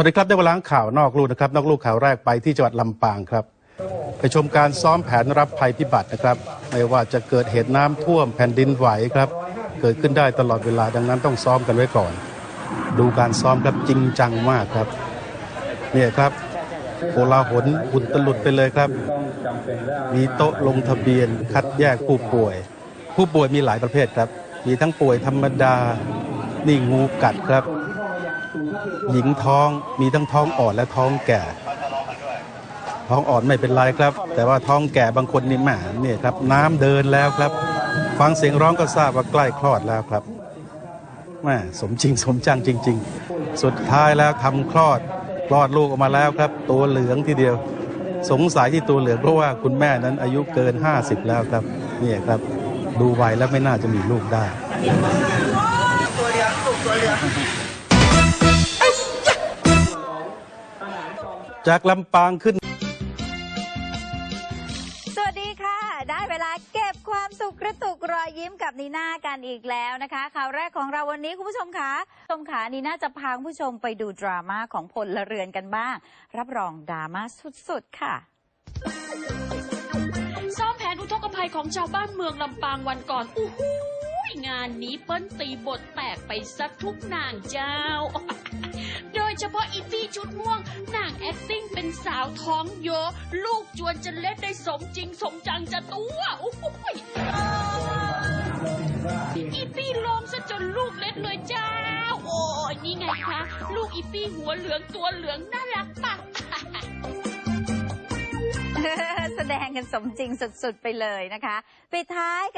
วัสดีครับได้เวลาข่าวนอกลูกนะครับนอกลูกข่าวแรกไปที่จังหวัดลำปางครับ ไปชมการซ้อมแผนรับภัยพิบัตินะครับ ไม่ว่าจะเกิดเหตุน้ำท่วมแผ่นดินไหวครับ เกิดขึ้นได้ตลอดเวลาดังนั้นต้องซ้อมกันไว้ก่อน ดูการซ้อมครับจริงจังมากครับเนี่ยครับโกลาหลหุ่นตลุดไปเลยครับ มีโต๊ะลงทะเบียนคัดแยกผู้ป่วย ผู้ป่วยมีหลายประเภทครับ มีทั้งป่วยธรรมดานี่งูกัดครับ หญิงท้องมีทั้งท้องอ่อนและท้องแก่ ท้องอ่อนไม่เป็นไรครับ แต่ว่าท้องแก่บางคนนี่แหมเนี่ยครับ น้ำเดินแล้วครับ ฟังเสียงร้องก็ทราบว่าใกล้คลอดแล้วครับแม่สมจริงสมจังจริง ๆ สุดท้ายแล้วทำคลอดคลอดลูกออกมาแล้วครับ ตัวเหลืองทีเดียว สงสัยที่ตัวเหลืองเพราะว่าคุณแม่นั้นอายุเกิน 50 แล้วครับเนี่ยครับดูไวแล้วไม่น่าจะมีลูกได้ตัวเหลืองตัวเหลือง จากลำปางขึ้น สวัสดีค่ะ ได้เวลาเก็บความสุขกระตุกรอยยิ้มกับนีน่ากันอีกแล้วนะคะข่าวแรกของเราวันนี้คุณผู้ชมคะคุณผู้ชมขานีน่าจะพาคุณผู้ชมไปดูดราม่าของพลเรือนกันบ้าง รับรองดราม่าสุดๆค่ะซ้อมแผนอุทกภัยของชาวบ้านเมืองลำปางวันก่อนอู้หูยงานนี้เปิ้ลตีบทแตกไปสักทุกนางเจ้า โดยเฉพาะอีปี้ชุดม่วงนางแอคติ้ง เป็นสาวท้องเยอะ ลูกจวนจะเล่นได้สมจริงสมจังจะตัวอู้ยอีปี้ลงซะจนลูกเล็ดเลยเจ้า โอ้ยนี่ไงคะ ลูกอีปี้หัวเหลืองตัวเหลืองน่ารักปะแสดงกันสมจริงสุดๆไปเลยนะคะปิดท้ายกัน